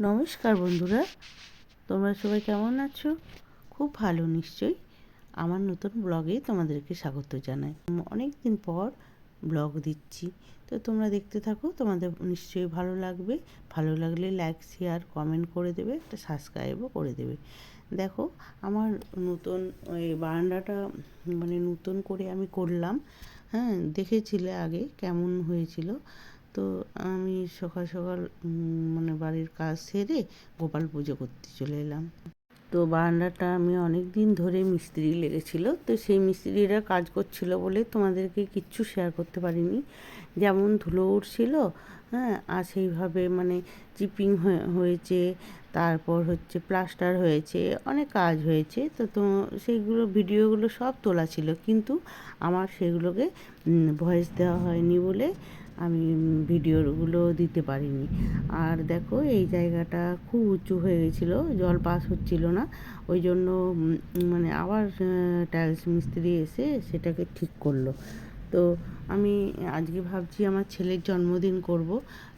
নমস্কার বন্ধুরা, তোমরা সবাই কেমন আছো? খুব ভালো নিশ্চয়ই। আমার নতুন ব্লগে তোমাদেরকে স্বাগত জানাই। অনেক দিন পর ব্লগ দিচ্ছি, তো তোমরা দেখতে থাকো, তোমাদের নিশ্চয়ই ভালো লাগবে। ভালো লাগলে লাইক শেয়ার কমেন্ট করে দেবে, একটা সাবস্ক্রাইবও করে দেবে। দেখো, আমার নতুন ওই বারান্দাটা মানে নতুন করে আমি করলাম। হ্যাঁ দেখেছিলে আগে কেমন হয়েছিল। তো আমি সকাল সকাল মানে বাড়ির কাজ সেরে গোপাল পুজো করতে চলে এলাম। তো বারান্দাটা আমি অনেক দিন ধরে মিস্ত্রি লেগেছিল, তো সেই মিস্ত্রিরা কাজ করছিল বলে তোমাদেরকে কিচ্ছু শেয়ার করতে পারিনি। যেমন ধুলো উঠছিল হ্যাঁ আর সেইভাবে মানে চিপিং হয়েছে, তারপর হচ্ছে প্লাস্টার হয়েছে, অনেক কাজ হয়েছে। তো তো সেইগুলো ভিডিওগুলো সব তোলা ছিল, কিন্তু আমার সেগুলোকে ভয়েস দেওয়া হয়নি বলে আমি ভিডিওগুলো দিতে পারিনি। আর দেখো, এই জায়গাটা খুব উঁচু হয়ে গেছিল, জল পাস হচ্ছিল না। ওই জন্য মানে আবার টাইলস মিস্ত্রি এসে সেটাকে ঠিক করল। তো আমি আজকে ভাবছি আমার ছেলের জন্মদিন করব।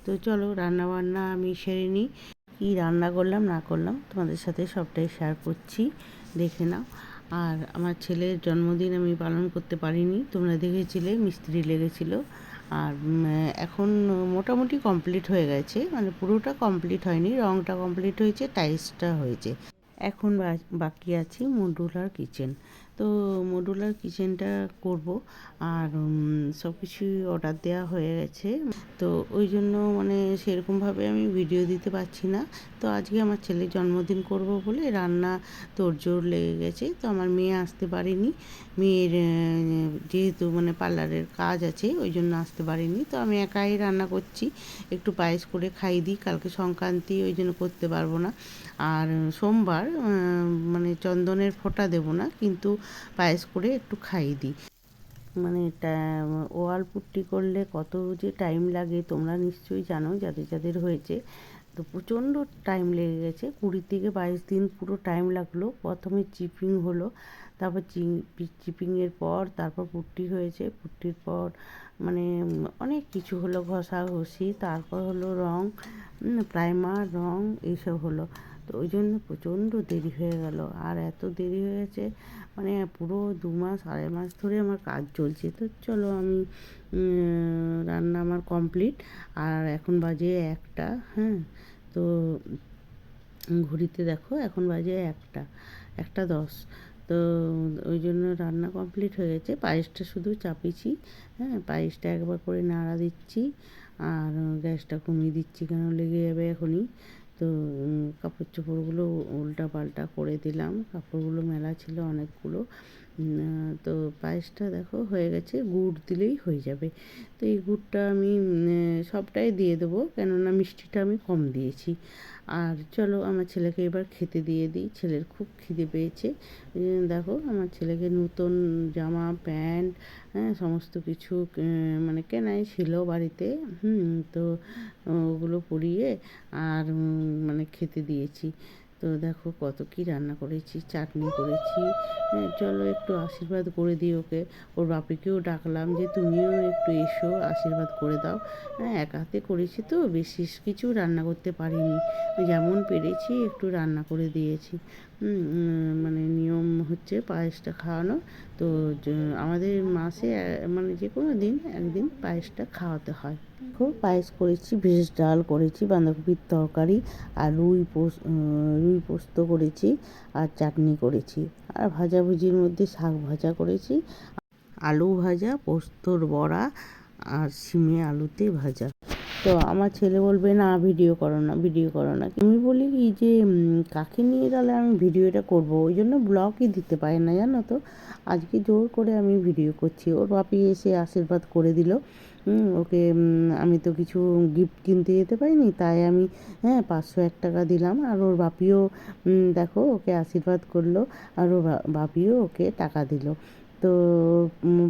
তো চলো, রান্নাবান্না আমি সেরে নিই। কী রান্না করলাম, না করলাম, তোমাদের সাথে সবটাই শেয়ার করছি, দেখে নাও। আর আমার ছেলের জন্মদিন আমি পালন করতে পারিনি, তোমরা দেখেছিলে, মিস্ত্রি লেগেছিলো। আর এখন মোটামুটি কমপ্লিট হয়ে গেছে। মানে পুরোটা কমপ্লিট হয়নি রঙটা কমপ্লিট হয়েছে টাইলসটা হয়েছে। এখন বাকি আছে মডুলার কিচেন তো মডুলার কিচেনটা করব। আর সব কিছুই অর্ডার দেওয়া হয়ে গেছে। তো ওই জন্য মানে সেরকমভাবে আমি ভিডিও দিতে পারছি না। তো আজকে আমার ছেলের জন্মদিন করব বলে রান্না তোড়জোড় লেগে গেছে। তো আমার মেয়ে আসতে পারেনি। মেয়ের যেহেতু মানে পার্লারের কাজ আছে, ওই জন্য আসতে পারিনি। তো আমি একাই রান্না করছি। একটু পায়েস করে খাই দিই। কালকে সংক্রান্তি, ওই জন্য করতে পারব না। আর সোমবার মানে চন্দনের ফোঁটা দেবো না। কিন্তু পায়েস করে একটু খাইয়ে দিই। মানে ওয়াল পুট্টি করলে কত যে টাইম লাগে তোমরা নিশ্চয়ই জানো, যাদের যাদের হয়েছে। তো প্রচণ্ড টাইম লেগে গেছে। কুড়ি থেকে বাইশ দিন পুরো টাইম লাগল। প্রথমে চিপিং হলো, তারপর চিপিংয়ের পর তারপর পুট্টি হয়েছে। পুট্টির পর মানে অনেক কিছু হলো, ঘষা, ঘষি, তারপর হলো রং প্রাইমার রং, এইসব হলো। তো ওই জন্য প্রচণ্ড দেরি হয়ে গেল। আর এত দেরি হয়েছে মানে পুরো দু মাস, আড়াই মাস ধরে আমার কাজ চলছে। তো চলো আমি রান্না আমার কমপ্লিট। আর এখন বাজে একটা হ্যাঁ? তো ঘড়িতে দেখো, এখন বাজে একটা একটা দশ। তো ওই জন্য রান্না কমপ্লিট হয়ে গেছে। পায়েসটা শুধু চাপিছি হ্যাঁ? পায়েসটা একবার করে নাড়া দিচ্ছি, আর গ্যাসটা কমিয়ে দিচ্ছি কেন? লেগে যাবে এখনই। তো কাপড় চোপড়গুলো উল্টা পাল্টা করে দিলাম। কাপড়গুলো মেলা ছিল অনেকগুলো। তো পায়েসটা দেখো হয়ে গেছে, গুড় দিলেই হয়ে যাবে। তো এই গুড়টা আমি সবটাই দিয়ে দেবো, কেননা মিষ্টিটা আমি কম দিয়েছি। আর চলো আমার ছেলেকে এবার খেতে দিয়ে দিই, ছেলের খুব খিদে পেয়েছে। দেখো, আমার ছেলেকে নতুন জামা, প্যান্ট হ্যাঁ সমস্ত কিছু মানে কেনাই ছিল বাড়িতে, হুম, তো ওগুলো পরিয়ে আর মানে খেতে দিয়েছি। তো দেখো কত কি রান্না করেছি, চাটনি করেছি। হ্যাঁ চলো একটু আশীর্বাদ করে দিই ওকে। ওর বাপিকেও ডাকলাম যে, তুমিও একটু এসো, আশীর্বাদ করে দাও। হ্যাঁ এক হাতে করেছি তো, বেশি কিছু রান্না করতে পারিনি। যেমন পেরেছি, একটু রান্না করে দিয়েছি। মানে নিয়ম হচ্ছে পায়েসটা খাওয়ানো। তো আমাদের মাসে মানে যে কোনো দিন একদিন পায়েসটা খাওয়াতে হয়। খুব পায়েস করেছি, ভেজ ডাল করেছি, বাঁধাকপির তরকারি, আর রুই পোস রুই পোস্ত করেছি, আর চাটনি করেছি। আর ভাজাভুজির মধ্যে শাক ভাজা করেছি, আলু ভাজা, পোস্তর বড়া, আর সিমে আলুতে ভাজা। তো আমার ছেলে বলবে, না, ভিডিও করো না, ভিডিও করো না। আমি বলি, কি যে কাকে নিয়ে তাহলে আমি ভিডিওটা করব? ওই জন্য ব্লগই দিতে পারে না, জানো তো। আজকে জোর করে আমি ভিডিও করছি। ওর বাপি এসে আশীর্বাদ করে দিল। ওকে আমি তো কিছু গিফট কিনতে যেতে পারিনি, তাই আমি হ্যাঁ পাঁচশো এক টাকা দিলাম। আর ওর বাপিও দেখো, ওকে আশীর্বাদ করল। আর ওর বাপিও ওকে টাকা দিল। তো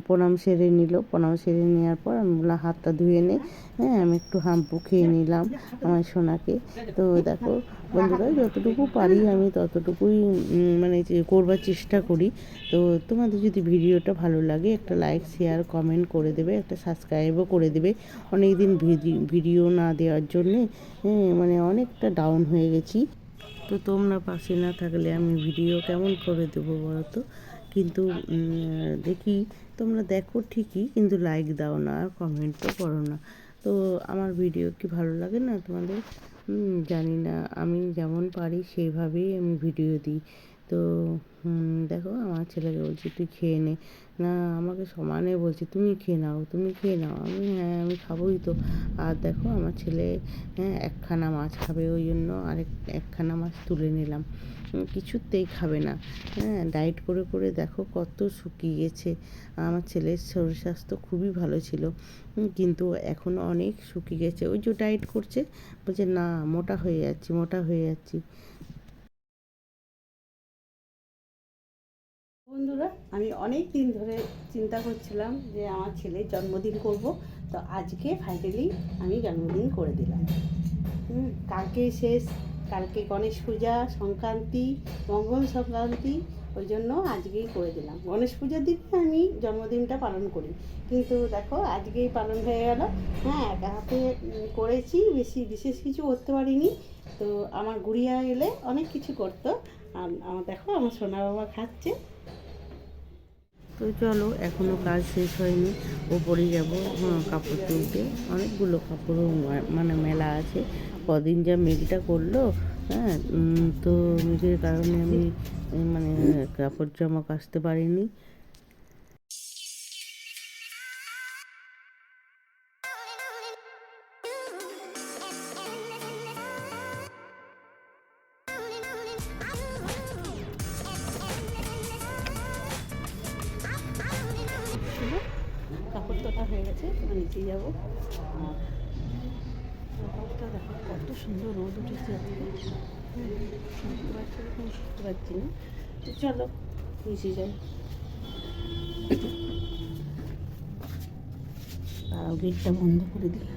প্রণাম সেরে নিল। প্রণাম সেরে নেওয়ার পর আমি বললাম হাতটা ধুয়ে নে। হ্যাঁ আমি একটু হাম্পু খেয়ে নিলাম আমার সোনাকে। তো দেখো বন্ধুরা যতটুকু পারি আমি ততটুকুই মানে করবার চেষ্টা করি। তো তোমাদের যদি ভিডিওটা ভালো লাগে একটা লাইক শেয়ার কমেন্ট করে দেবে একটা সাবস্ক্রাইবও করে দেবে। অনেক দিন ভিডিও না দেওয়ার জন্যে হ্যাঁ, মানে অনেকটা ডাউন হয়ে গেছি। তো তোমরা পাশে না থাকলে আমি ভিডিও কেমন করে দেবো বলো তো? কিন্তু দেখি তোমরা দেখো ঠিকই, কিন্তু লাইক দাও না, আর তো করো না। তো আমার ভিডিও কি ভালো লাগে না তোমাদের? জানি না। আমি যেমন পারি সেইভাবেই আমি ভিডিও দিই। তো দেখো আমার ছেলেকে বলছি, তুই খেয়ে নে। না, আমাকে সমানে বলছে, তুমি খেয়ে নাও, তুমি খেয়ে নাও। আমি হ্যাঁ আমি খাবোই তো। আর দেখো আমার ছেলে হ্যাঁ একখানা মাছ খাবে, ওই জন্য আরেক, একখানা মাছ তুলে নিলাম। কিছুতেই খাবে না। হ্যাঁ ডায়েট করে করে দেখো কত শুকিয়ে গেছে আমার ছেলের শরীর স্বাস্থ্য খুবই ভালো ছিল কিন্তু এখন অনেক শুকিয়ে গেছে। ওই যে ডায়েট করছে, বলছে, না, মোটা হয়ে যাচ্ছি, মোটা হয়ে যাচ্ছি। বন্ধুরা, আমি অনেক দিন ধরে চিন্তা করছিলাম যে আমার ছেলের জন্মদিন করব, তো আজকে ফাইনালি আমি জন্মদিন করে দিলাম। কালকে শেষ, কালকে গণেশ পূজা, সংক্রান্তি, মঙ্গল সংক্রান্তি, ওই জন্য আজকেই করে দিলাম। গণেশ পূজার দিনে আমি জন্মদিনটা পালন করি। কিন্তু দেখো, আজকেই পালন হয়ে গেল। হ্যাঁ একা হাতে করেছি, বেশি, বিশেষ কিছু করতে পারিনি। তো আমার গুড়িয়া এলে অনেক কিছু করতো। আর আমার দেখো, আমার সোনা বাবা খাচ্ছে। তো চলো এখনও কাজ শেষ হয়নি। ওপরে যাব হ্যাঁ, কাপড় তুলতে। অনেকগুলো কাপড়ও মানে মেলা আছে। কদিন যা মেঘটা করল হ্যাঁ তো মেঘের কারণে আমি মানে কাপড় জামা কাচতে পারিনি। কত সুন্দর রোদ উঠেছে। আজকে শুনতে পাচ্ছি এখন শুনতে পাচ্ছি না তো চলো মিশে যাই গেটটা বন্ধ করে দিই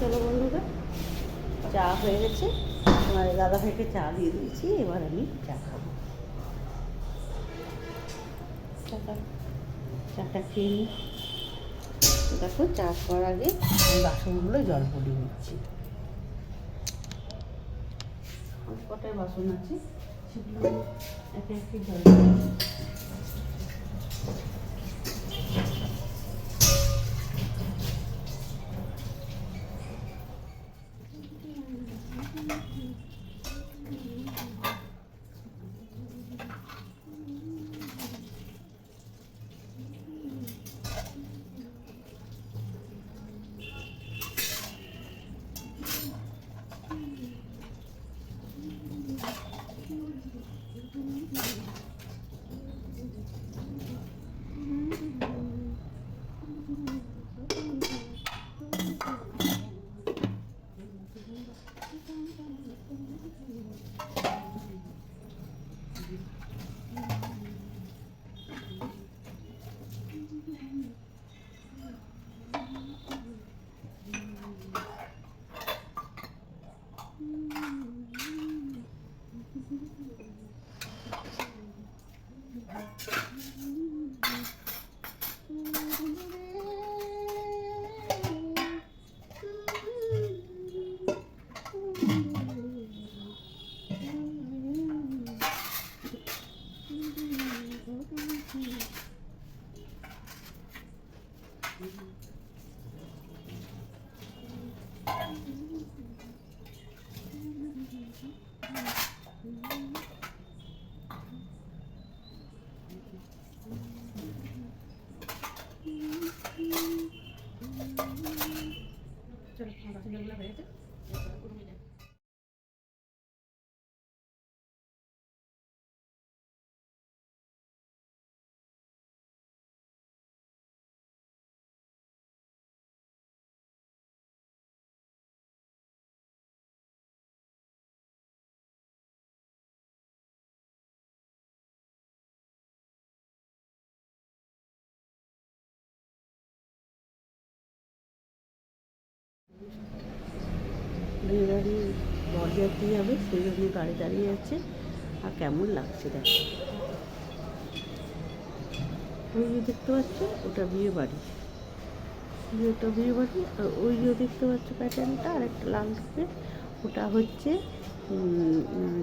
চলো বন্ধুরা চা হয়ে গেছে। তোমার দাদা ভাইকে চা দিয়ে দিয়েছি, এবার আমি চা খাব। চাটা খেয়ে নিই দেখো, চা খাওয়ার আগে আমি বাসনগুলো জল পড়িয়ে নিচ্ছি। কটায় বাসন আছে, সেগুলো একে একে জল Uhum. বিয়ে বাড়ি বরযাত্রী যাবে সেই জন্য গাড়ি দাঁড়িয়ে আছে। আর কেমন লাগছে দেখ। ওই যে দেখতে পাচ্ছ, ওটা বিয়ে বাড়ি। ওটা বিয়ে বাড়ি, আর ওই যে দেখতে পাচ্ছ প্যাটার্নটা আর একটা লাল রঙের। ওটা হচ্ছে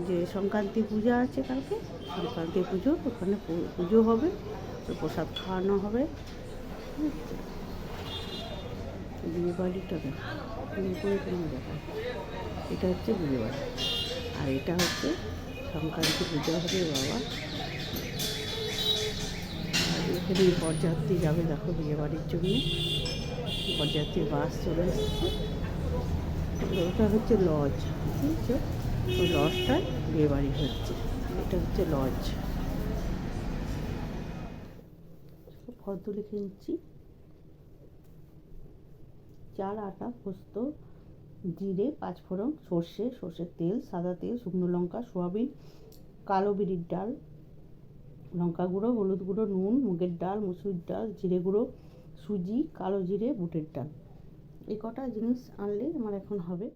যে সংক্রান্তি পূজা আছে কালকে। সংক্রান্তি পুজো, ওখানে পুজো হবে, প্রসাদ খাওয়ানো হবে? বিয়ে বাড়িটা দেখ করে তোমার এটা হচ্ছে বিয়ে বাড়ি আর এটা হচ্ছে সংক্রান্তি পুজো হবে বাবা। আর এখানে বরযাত্রী যাবে দেখো বিয়ে বাড়ির জন্য। বরযাত্রীর বাস চলে এসেছে। ওটা হচ্ছে লজ, বুঝছ? ওই লজটায় বিয়ে বাড়ি হচ্ছে। এটা হচ্ছে লজ। ফল তুলে কিনছি। চাল, আটা, পোস্ত, জিরে, পাঁচফোড়ন, সর্ষে, সর্ষের তেল, সাদা তেল, শুকনো লঙ্কা, সোয়াবিন, কালো বিড়ির ডাল, লঙ্কা গুঁড়ো, হলুদ গুঁড়ো, নুন, মুগের ডাল, মুসুর ডাল, জিরে গুঁড়ো, সুজি, কালো জিরে, বুটের ডাল। এই কটা জিনিস আনলে আমার এখন হবে।